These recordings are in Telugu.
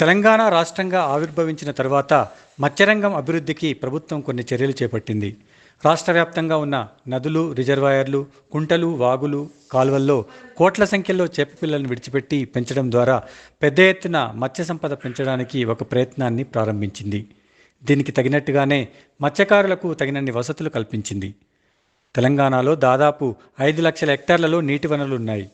తెలంగాణ రాష్ట్రంగా ఆవిర్భవించిన తర్వాత మత్స్యరంగం అభివృద్ధికి ప్రభుత్వం కొన్ని చర్యలు చేపట్టింది. రాష్ట్ర వ్యాప్తంగా ఉన్న నదులు రిజర్వాయర్లు కుంటలు వాగులు కాలువల్లో కోట్ల సంఖ్యలో చేపపిల్లలను విడిచిపెట్టి పెంచడం ద్వారా పెద్ద ఎత్తున మత్స్య సంపద పెంచడానికి ఒక ప్రయత్నాన్ని ప్రారంభించింది. దీనికి తగినట్టుగానే మత్స్యకారులకు తగినన్ని వసతులు కల్పించింది. తెలంగాణలో దాదాపు ఐదు లక్షల హెక్టార్లలో నీటి వనరులు ఉన్నాయి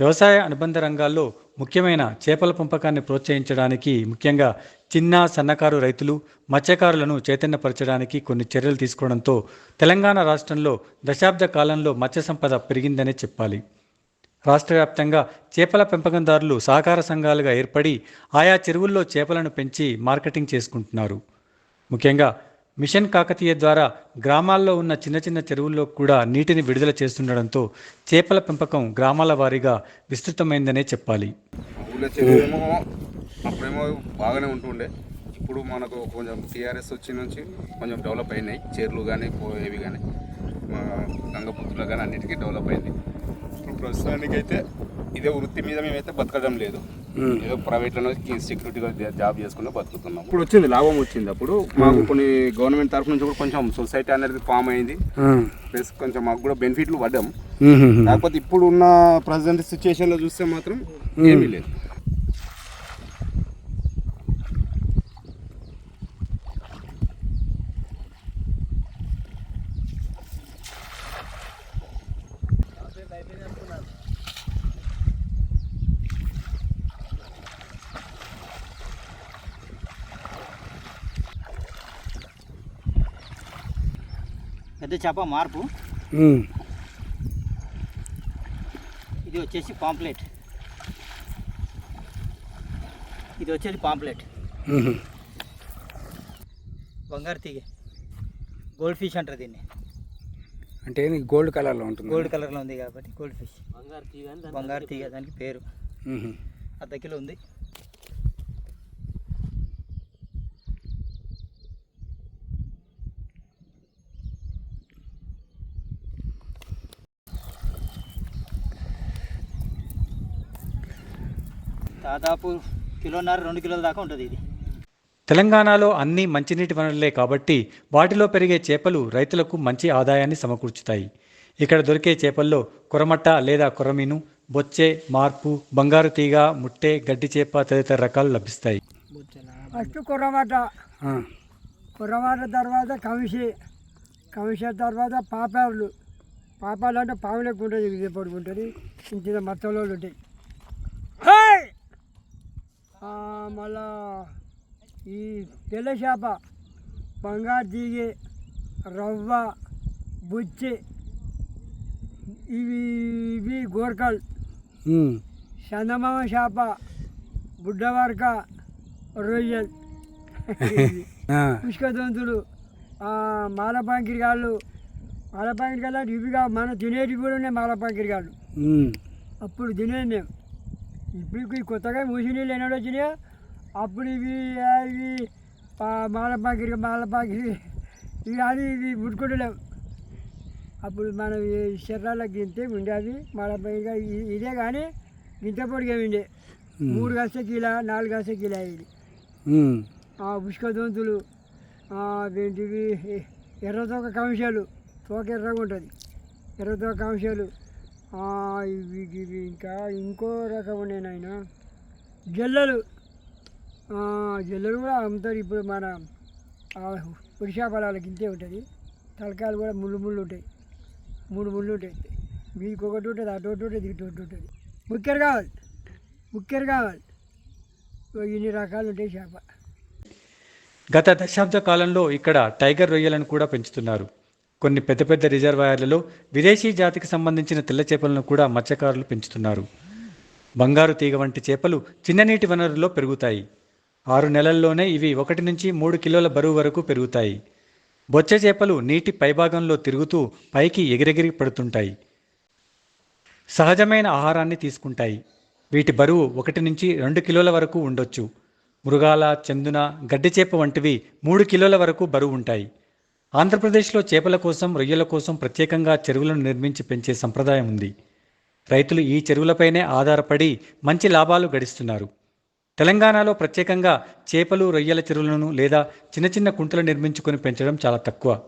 వ్యవసాయ అనుబంధ రంగాల్లో ముఖ్యమైన చేపల పెంపకాన్ని ప్రోత్సహించడానికి ముఖ్యంగా చిన్న సన్నకారు రైతులు మత్స్యకారులను చైతన్యపరచడానికి కొన్ని చర్యలు తీసుకోవడంతో తెలంగాణ రాష్ట్రంలో దశాబ్ద కాలంలో మత్స్య సంపద పెరిగిందనే చెప్పాలి. రాష్ట్ర వ్యాప్తంగా చేపల పెంపకందారులు సహకార సంఘాలుగా ఏర్పడి ఆయా చెరువుల్లో చేపలను పెంచి మార్కెటింగ్ చేసుకుంటున్నారు. ముఖ్యంగా మిషన్ కాకతీయ ద్వారా గ్రామాల్లో ఉన్న చిన్న చిన్న చెరువుల్లో కూడా నీటిని విడుదల చేస్తుండడంతో చేపల పెంపకం గ్రామాల వారీగా విస్తృతమైందనే చెప్పాలి. ఊళ్ళో అప్పుడేమో బాగానే ఉంటుండే. ఇప్పుడు మనకు కొంచెం టీఆర్ఎస్ వచ్చి నుంచి కొంచెం డెవలప్ అయినాయి. చెర్లు కానీ ఏవి కానీ గంగపుత్రులు కానీ అన్నిటికీ డెవలప్ అయింది. ఇప్పుడు ప్రస్తుతానికైతే ఇదే వృత్తి మీద మేమైతే బతకడం లేదు. ఏదో ప్రైవేట్లోనే సెక్యూరిటీగా జాబ్ చేసుకుని బతుకుతున్నాం ఇప్పుడు వచ్చింది లాభం వచ్చింది అప్పుడు. మాకు కొన్ని గవర్నమెంట్ తరఫు నుంచి కూడా కొంచెం సొసైటీ అనేది ఫామ్ అయింది. ప్లస్ కొంచెం మాకు కూడా బెనిఫిట్లు పడ్డాం. కాకపోతే ఇప్పుడు ఉన్న ప్రజెంట్ సిచ్యుయేషన్లో చూస్తే మాత్రం ఏమీ లేదు. పెద్ద చేప మార్పు. ఇది వచ్చేసి పాంప్లెట్. ఇది వచ్చేసి పాంప్లెట్. బంగారు తీగ. గోల్డ్ ఫిష్ అంటారు దీన్ని. అంటే గోల్డ్ కలర్లో ఉంటుంది? గోల్డ్ కలర్లో ఉంది కాబట్టి గోల్డ్ ఫిష్. బంగారు తీగ దానికి పేరు. అర్ధ కిలో ఉంది. దాదాపు కిలోన్నర రెండు కిలోల దాకా ఉంటుంది ఇది. తెలంగాణలో అన్ని మంచినీటి వనరులే కాబట్టి వాటిలో పెరిగే చేపలు రైతులకు మంచి ఆదాయాన్ని సమకూర్చుతాయి. ఇక్కడ దొరికే చేపల్లో కొరమట్ట లేదా కొరమీను బొచ్చె మార్పు బంగారు తీగ ముట్టె గడ్డి చేప తదితర రకాలు లభిస్తాయి. ఫస్ట్ కుర్రమాట ఆ. కుర్రమాట తర్వాత కమిషి కమిష తర్వాత పాపాలు. పాపాలు అంటే పాములు ఎక్కువ ఉంటుంది. ఇది పడుకుంటుంది ఇంత మొత్తంలో ఉంటాయి. మళ్ళా ఈ తెల్ల చేప బంగారు తీగి రవ్వ బుచ్చి ఇవి ఇవి గోర్కల్ మ్మ్. చందమామ చేప బుడ్డవర్క రొయ్యల్. పుష్కదంతులు మాలపాంకిరిగాళ్ళు అంటే ఇవిగా మనం తినేటివి కూడా ఉన్నాయి మాలపాంకిరిగాళ్ళు మ్మ్. అప్పుడు తినేది మేము ఇప్పుడు కొత్తగా మూసి నీళ్ళు ఎన్నడూ వచ్చినాయో? అప్పుడు ఇవి ఇవి మాలపాంకిరి మాలపాంకిరి ఇవి అది ఇవి ముట్టుకుంటలేవు అప్పుడు మనం ఈ శరీరాలకు గింతే ఉండేది మాలపాంకిరిగా ఇ- ఇదే కానీ గింత పొడిగా ఉండే. మూడు కాసే కిలో నాలుగు కాసే కిలో ఇది మ్మ్. ఆ పుష్కదొంతులు ఏంటివి ఎర్రతోక కంశాలు తోక ఎర్రగా ఉంటుంది. ఎర్రతోక కంశాలు. ఇవి ఇవి ఇంకా ఇంకో రకం ఉన్నాయి నాయన. జల్లలు. జల్లలు కూడా అమ్ముతారు ఇప్పుడు మన పురుషా పొలాలకి ఇంతే ఉంటుంది. తలకాయలు కూడా ముళ్ళు ముళ్ళు ఉంటాయి. మూడు ముళ్ళు ఉంటాయి. మీకు ఒకటి ఉంటుంది అటు ఒకటి ఉంటుంది ఇటు ఒకటి ఉంటుంది. ముక్కెరు కావాలి. ముక్కెరు కావాలి. ఇన్ని రకాలు ఉంటాయి చేప. గత దశాబ్ద కాలంలో ఇక్కడ టైగర్ రొయ్యలను కూడా పెంచుతున్నారు. కొన్ని పెద్ద పెద్ద రిజర్వాయర్లలో విదేశీ జాతికి సంబంధించిన తెల్ల చేపలను కూడా మత్స్యకారులు పెంచుతున్నారు. బంగారు తీగ వంటి చేపలు చిన్ననీటి వనరుల్లో పెరుగుతాయి. ఆరు నెలల్లోనే ఇవి ఒకటి నుంచి మూడు కిలోల బరువు వరకు పెరుగుతాయి. బొచ్చ చేపలు నీటి పైభాగంలో తిరుగుతూ పైకి ఎగిరెగిరి పడుతుంటాయి. సహజమైన ఆహారాన్ని తీసుకుంటాయి. వీటి బరువు ఒకటి నుంచి రెండు కిలోల వరకు ఉండొచ్చు. మృగాల చందున గడ్డి చేప వంటివి మూడు కిలోల వరకు బరువు ఉంటాయి. ఆంధ్రప్రదేశ్లో చేపల కోసం రొయ్యల కోసం ప్రత్యేకంగా చెరువులను నిర్మించి పెంచే సంప్రదాయం ఉంది. రైతులు ఈ చెరువులపైనే ఆధారపడి మంచి లాభాలు గడిస్తున్నారు. తెలంగాణలో ప్రత్యేకంగా చేపలు రొయ్యల చెరువులను లేదా చిన్న చిన్న కుంటలు నిర్మించుకొని పెంచడం చాలా తక్కువ.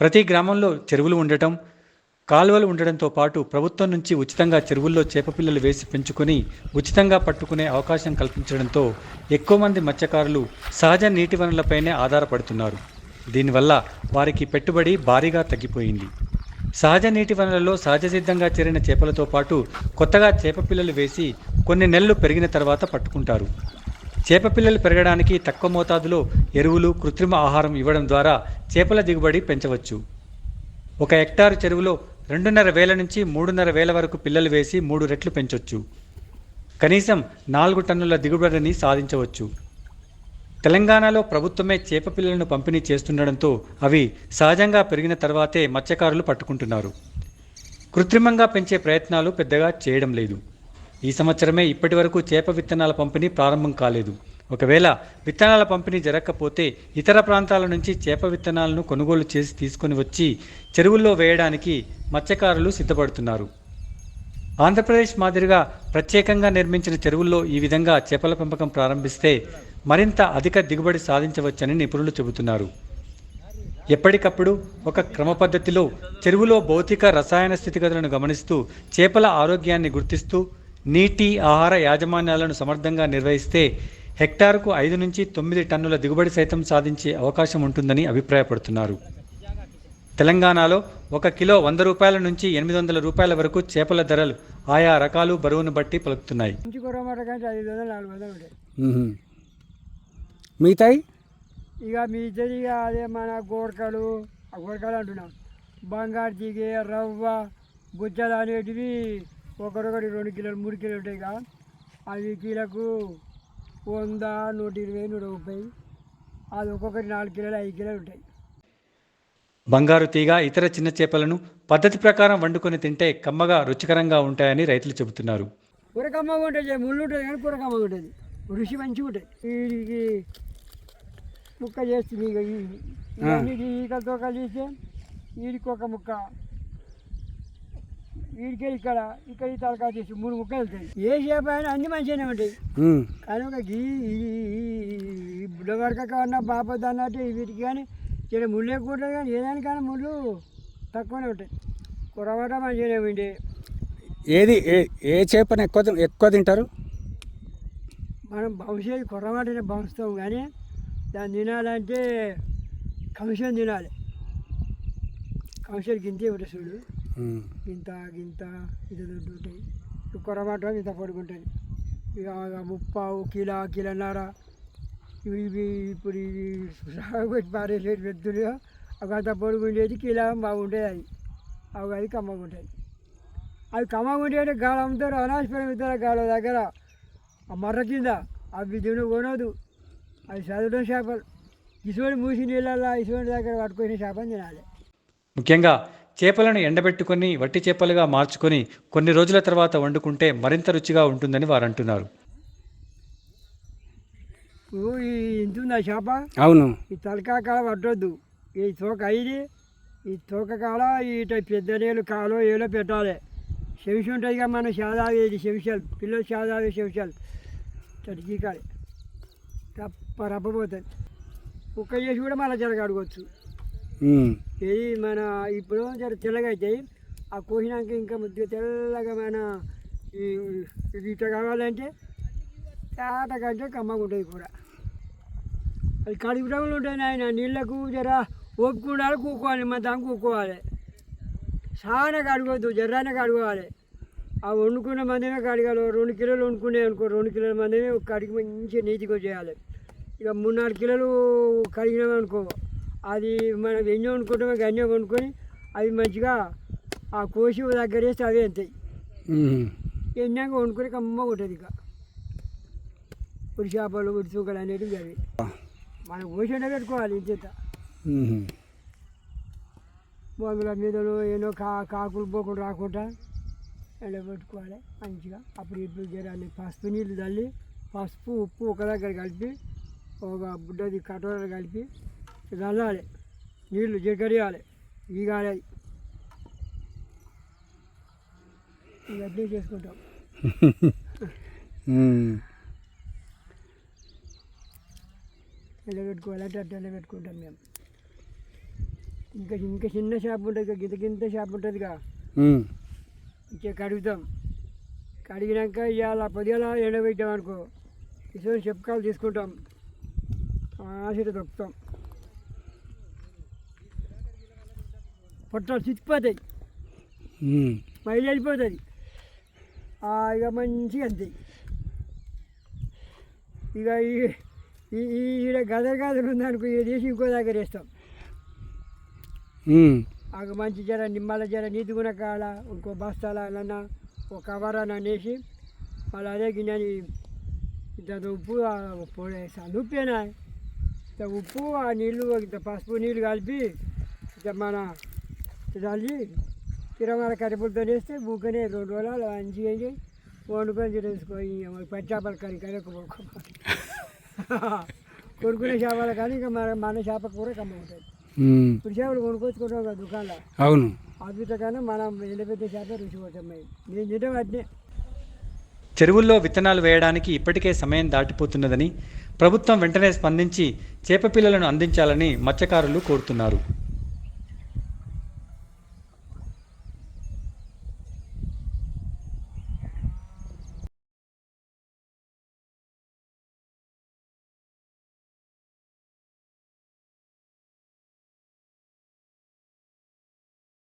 ప్రతి గ్రామంలో చెరువులు ఉండటం కాలువలు ఉండడంతో పాటు ప్రభుత్వం నుంచి ఉచితంగా చెరువుల్లో చేప పిల్లలు వేసి పెంచుకొని ఉచితంగా పట్టుకునే అవకాశం కల్పించడంతో ఎక్కువ మంది మత్స్యకారులు సహజ నీటి వనరులపైనే ఆధారపడుతున్నారు. దీనివల్ల వారికి పెట్టుబడి భారీగా తగ్గిపోయింది. సహజ నీటి వనరులలో సహజ సిద్ధంగా చేరిన చేపలతో పాటు కొత్తగా చేప పిల్లలు వేసి కొన్ని నెలలు పెరిగిన తర్వాత పట్టుకుంటారు. చేప పిల్లలు పెరగడానికి తక్కువ మోతాదులో ఎరువులు కృత్రిమ ఆహారం ఇవ్వడం ద్వారా చేపల దిగుబడి పెంచవచ్చు. ఒక హెక్టారు చెరువులో రెండున్నర వేల నుంచి మూడున్నర వేల వరకు పిల్లలు వేసి మూడు రెట్లు పెంచవచ్చు కనీసం నాలుగు టన్నుల దిగుబడిని సాధించవచ్చు. తెలంగాణలో ప్రభుత్వమే చేప పిల్లలను పంపిణీ చేస్తుండడంతో అవి సహజంగా పెరిగిన తర్వాతే మత్స్యకారులు పట్టుకుంటున్నారు. కృత్రిమంగా పెంచే ప్రయత్నాలు పెద్దగా చేయడం లేదు. ఈ సంవత్సరమే ఇప్పటి వరకు చేప విత్తనాల పంపిణీ ప్రారంభం కాలేదు. ఒకవేళ విత్తనాల పంపిణీ జరగకపోతే ఇతర ప్రాంతాల నుంచి చేప విత్తనాలను కొనుగోలు చేసి తీసుకొని వచ్చి చెరువుల్లో వేయడానికి మత్స్యకారులు సిద్ధపడుతున్నారు. ఆంధ్రప్రదేశ్ మాదిరిగా ప్రత్యేకంగా నిర్మించిన చెరువుల్లో ఈ విధంగా చేపల పెంపకం ప్రారంభిస్తే మరింత అధిక దిగుబడి సాధించవచ్చని నిపుణులు చెబుతున్నారు. ఎప్పటికప్పుడు ఒక క్రమ పద్ధతిలో చెరువులో భౌతిక రసాయన స్థితిగతులను గమనిస్తూ చేపల ఆరోగ్యాన్ని గుర్తిస్తూ నీటి ఆహార యాజమాన్యాలను సమర్థంగా నిర్వహిస్తే హెక్టారుకు ఐదు నుంచి తొమ్మిది టన్నుల దిగుబడి సైతం సాధించే అవకాశం ఉంటుందని అభిప్రాయపడుతున్నారు. తెలంగాణలో ఒక కిలో వంద రూపాయల నుంచి ఎనిమిది వందల రూపాయల వరకు చేపల ధరలు ఆయా రకాలు బరువును బట్టి పలుకుతున్నాయి మంచి కొరమాట కంటే ఐదు వందలు నాలుగు వందలు ఉంటాయి మ్మ్. మిగతాయి? ఇక మీ ఇక అదే మన గోడకలు ఆ గోడకలు అంటున్నాం. బంగారు తీగ రవ్వ బుజ్జలు అనేటివి ఒకరొకటి రెండు కిలోలు మూడు కిలోలు ఉంటాయి ఇక. అవి కిలోకు వంద నూట ఇరవై నూట ముప్పై. అది ఒక్కొక్కటి నాలుగు కిలోలు ఐదు కిలోలు ఉంటాయి. బంగారు తీగ ఇతర చిన్న చేపలను పద్ధతి ప్రకారం వండుకొని తింటే కమ్మగా రుచికరంగా ఉంటాయని రైతులు చెబుతున్నారు. కూర కమ్మగా ఉంటుంది ముళ్ళు ఉంటుంది కానీ కూర కమ్మగా ఉంటుంది రుచి మంచిగా ఉంటుంది వీడికి ముక్క చేస్తుంది ఇక ఇవన్నీ ఈకలతో కలిస్తే వీడికి ఒక ముక్క. వీడికే ఇక్కడ ఇక్కడ ఈ తలకాయ చేసి మూడు ముక్కలు వెళ్తాయి. ఏ చేప అయినా అన్ని మంచిగానే ఉంటాయి. కానీ ఒక గీ ఈ బుడ్డవరక కన్నా బాపద్దు అన్నట్టు వీటికి కానీ చిన్న ముళ్ళు ఎక్కువ ఉంటుంది కానీ ఏదానికైనా ముళ్ళు తక్కువనే ఉంటాయి. కురవట మంచిగానే ఉండే. ఏది ఏ ఏ చేపను ఎక్కువ ఎక్కువ తింటారు? మనం భవిష్యత్తు కుర్రమాటనే భావిస్తాం కానీ దాన్ని తినాలంటే కంశం తినాలి. కంశం గింతే ఉంటుంది చూడు. గింత గింత ఇది ఉంటాయి. కుర్రమాట ఇంత పడుకుంటుంది. ఇక ముప్పావు కిలో కిలోన్నర. ఇవి ఇవి ఇప్పుడు ఇవి సాగు పెట్టి పారేసేది పెద్దలుగా ఒక అంత పొడుగుండేది కిలో బాగుంటాయి అవి అవి అది కమ్మగా ఉంటాయి అవి కమ్మగా ఉంటే గాలి అమ్ముతారు అనాశపరం ఇస్తారు గాలి దగ్గర ఆ మర్ర కింద అవి తిను కొనదు. అవి చదవడం చేపలు ఇసువంటి మూసి నీళ్ళల్లో ఇసువంటి దగ్గర పట్టుకొని చేపని తినాలి. ముఖ్యంగా చేపలను ఎండబెట్టుకొని వట్టి చేపలుగా మార్చుకొని కొన్ని రోజుల తర్వాత వండుకుంటే మరింత రుచిగా ఉంటుందని వారు అంటున్నారు. ఈ ఇంత ఉందా చేప? అవును. ఈ తలకాయ కాల పట్టొద్దు. ఈ తోక అయ్యి ఈ తోక కాల ఇట పెద్ద నీళ్ళు కాలో ఏలో పెట్టాలి. చెవిసి ఉంటుంది కదా మన సాదావేది చెవిషాలు పిల్లలు సాదావే చటికాలి రప్ప రప్పపోతుంది కుక్క చేసి కూడా మళ్ళీ జరగ అడగవచ్చు మ్మ్. ఇది మన ఇప్పుడు జర తెల్లగా అవుతాయి ఆ కోసినాక ఇంకా ముద్ద తెల్లగా మన ఇట్లా కావాలంటే చాట కంటే కమ్మగా ఉంటుంది కూర. అది కడుపు రంగులు ఉంటాయి నాయన నీళ్ళకు జర ఓపిక ఉండాలి కూకోవాలి మన దానికి కూకోవాలి. చాలా కడగవద్దు జర్రానే కడగవాలి ఆ వండుకున్న మందినే కడగాలి రెండు కిలోలు వండుకునే అనుకో రెండు కిలోల మందిని కడిగి మంచిగా నీతిగా చేయాలి ఇక మూడు నాలుగు కిలోలు కడిగినామనుకో అది మనం ఎన్నో వండుకుంటామో గన్నో వండుకొని అవి మంచిగా ఆ కోసి దగ్గర వేస్తే అవే అంతాయి. ఎన్నాక వండుకొని కమ్మగా ఉంటుంది ఇక. ఉడి చేపలు ఉడి తూకలు అనేటివి అవి. మనం కోసి పెట్టుకోవాలి ఇంత. మొదల మీదలో ఏదో కా కాకులు పోకుండా రాకుండా ఎండబెట్టుకోవాలి మంచిగా. అప్పుడు ఇప్పుడు జరాన్ని పసుపు నీళ్ళు చల్లి పసుపు ఉప్పు ఒక దగ్గర కలిపి ఒక బుడ్డది కటోర కలిపి చల్లాలి. నీళ్ళు జగరియాలి ఈగాలి ఇవన్నీ చేసుకుంటాం. మ్మ్. నిలబెట్టుకోవాలంటే అట్లా నిలబెట్టుకుంటాం మేము. ఇంకా ఇంకా చిన్న షాప్ ఉంటుంది గింత గింత షాప్ ఉంటుందిగా. ఇచ్చే కడుగుతాం. కడిగినాక ఇవాళ పొద్దుగల ఎండబెట్టాం అనుకో. ఇసుకొని చెప్పుకాలు తీసుకుంటాం. ఆశలు దొక్కుతాం పొట్టాలు చిక్కిపోతాయి ఉమ్. మైలు వెళ్ళిపోతుంది ఇక మంచిగా అంతే. ఇక ఈ ఈడ గదర్ గదర్ ఉందనుకో ఇది తీసి ఇంకో దగ్గర వేస్తాం. ఆగ మంచి జర నిమ్మల జర నీతిగుణ కాడ ఇంకో బస్తాల అన్న ఒక కవర్ అని అనేసి మళ్ళీ అదే గిన్నెని ఇంత ఉప్పు ఆ పొడి వేస్తాను ఉప్పేనా ఇంత ఉప్పు ఆ నీళ్ళు ఇంత పసుపు నీళ్ళు కలిపి ఇంత మన చల్లి తిరమల కరిపులతో వేస్తే బుక్కనే రెండు రోజులు మంచిగా వండుకొని తినేసుకో పచ్చి చేపల కర్రీ కర్రీ కొనుక్కునే చేపల కానీ ఇంకా మన మన చేప కూర కమ్మ ఉంటుంది. ఇప్పుడు చేపలు కొనుక్కొచ్చుకుంటాం కదా దుకాణంలో. అవును. అద్భుతంగానే మనం ఎండబెట్టే చేప రుచి పోతాయి నేను తింటే వాటిని. చెరువుల్లో విత్తనాలు వేయడానికి ఇప్పటికే సమయం దాటిపోతున్నదని ప్రభుత్వం వెంటనే స్పందించి చేప పిల్లలను అందించాలని మత్స్యకారులు కోరుతున్నారు.